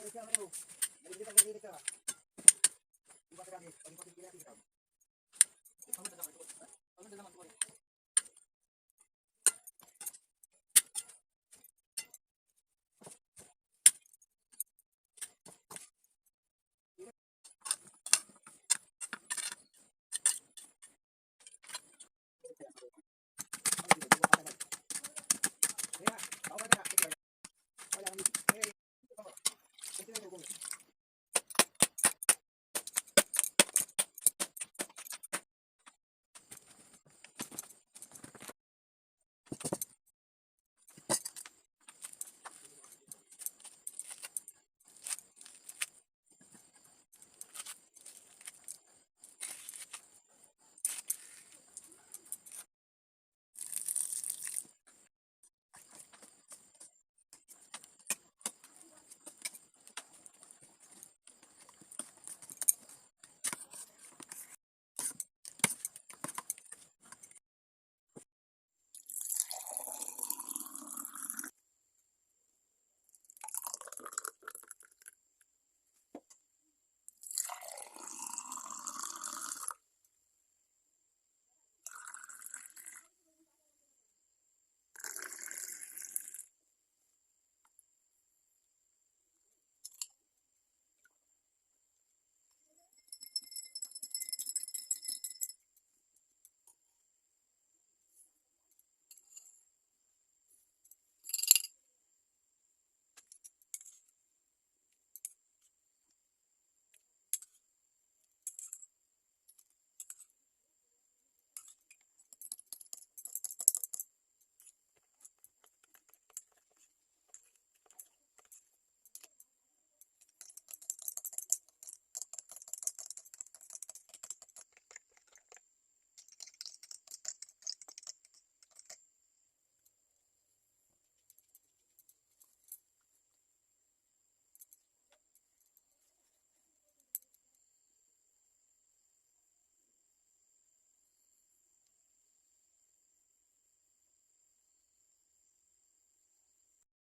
Hindi siya ano. Hindi ka pag-init ka.